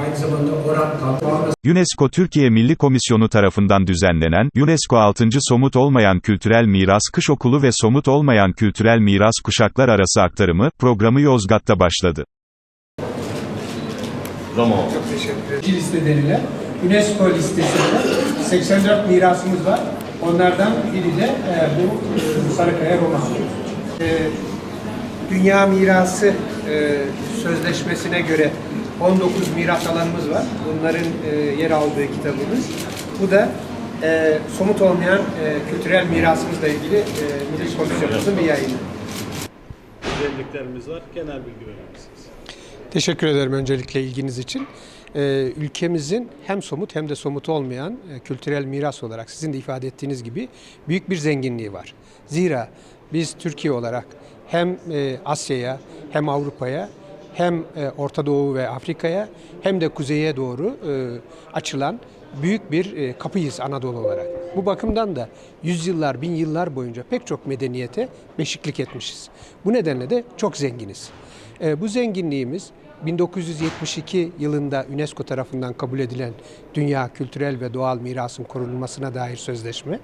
aynı zamanda oran kalkınma UNESCO Türkiye Milli Komisyonu tarafından düzenlenen, UNESCO 6. Somut Olmayan Kültürel Miras Kış Okulu ve Somut Olmayan Kültürel Miras Kuşaklar Arası Aktarımı, programı Yozgat'ta başladı. Roma. çok teşekkür ederim. liste denilen UNESCO listesinde 84 mirasımız var. Onlardan biri de e, bu e, Sarıkaya Roma. E, Dünya Mirası e, Sözleşmesi'ne göre 19 miras alanımız var. Bunların e, yer aldığı kitabımız. Bu da e, somut olmayan e, kültürel mirasımızla ilgili e, Milli Komisyonumuzun bir yayını. özelliklerimiz var. Genel bilgi verir misiniz? Teşekkür ederim öncelikle ilginiz için. Ee, ülkemizin hem somut hem de somut olmayan e, kültürel miras olarak sizin de ifade ettiğiniz gibi büyük bir zenginliği var. Zira biz Türkiye olarak hem e, Asya'ya hem Avrupa'ya hem e, Orta Doğu ve Afrika'ya hem de kuzeye doğru e, açılan büyük bir e, kapıyız Anadolu olarak. Bu bakımdan da yüzyıllar, bin yıllar boyunca pek çok medeniyete beşiklik etmişiz. Bu nedenle de çok zenginiz. E, bu zenginliğimiz 1972 yılında UNESCO tarafından kabul edilen Dünya Kültürel ve Doğal Mirasın korunmasına dair sözleşme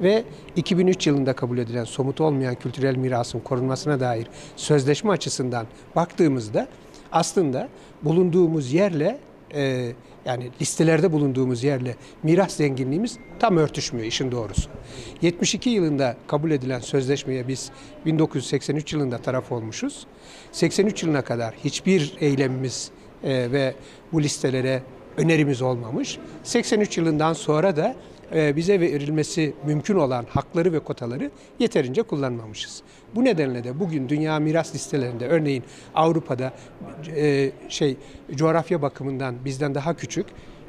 ve 2003 yılında kabul edilen somut olmayan kültürel mirasın korunmasına dair sözleşme açısından baktığımızda aslında bulunduğumuz yerle e, yani listelerde bulunduğumuz yerle miras zenginliğimiz tam örtüşmüyor işin doğrusu. 72 yılında kabul edilen sözleşmeye biz 1983 yılında taraf olmuşuz. 83 yılına kadar hiçbir eylemimiz e, ve bu listelere önerimiz olmamış. 83 yılından sonra da e, bize verilmesi mümkün olan hakları ve kotaları yeterince kullanmamışız. Bu nedenle de bugün dünya miras listelerinde örneğin Avrupa'da e, şey coğrafya bakımından bizden daha küçük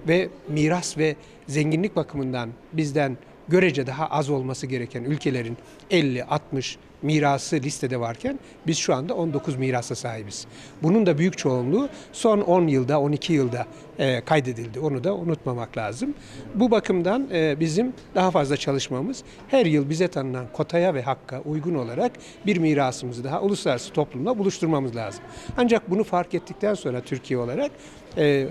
ve miras ve zenginlik bakımından bizden görece daha az olması gereken ülkelerin 50-60 mirası listede varken biz şu anda 19 mirasa sahibiz. Bunun da büyük çoğunluğu son 10 yılda, 12 yılda e, kaydedildi. Onu da unutmamak lazım. Bu bakımdan e, bizim daha fazla çalışmamız her yıl bize tanınan kotaya ve hakka uygun olarak bir mirasımızı daha uluslararası toplumla buluşturmamız lazım. Ancak bunu fark ettikten sonra Türkiye olarak e,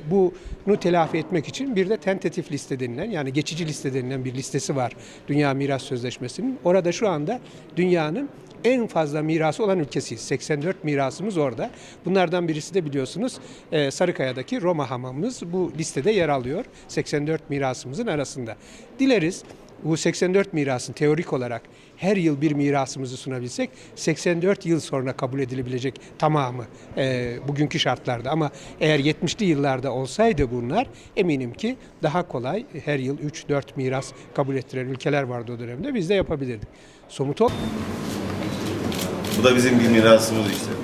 bunu telafi etmek için bir de tentatif liste denilen yani geçici liste denilen bir listesi var Dünya Miras Sözleşmesi'nin. Orada şu anda dünyanın en fazla mirası olan ülkesiyiz. 84 mirasımız orada. Bunlardan birisi de biliyorsunuz e, Sarıkaya'daki Roma hamamımız bu listede yer alıyor. 84 mirasımızın arasında. Dileriz bu 84 mirasın teorik olarak her yıl bir mirasımızı sunabilsek 84 yıl sonra kabul edilebilecek tamamı e, bugünkü şartlarda ama eğer 70'li yıllarda olsaydı bunlar eminim ki daha kolay her yıl 3-4 miras kabul ettiren ülkeler vardı o dönemde biz de yapabilirdik. Somut ol Bu da bizim bir mirasımız işte.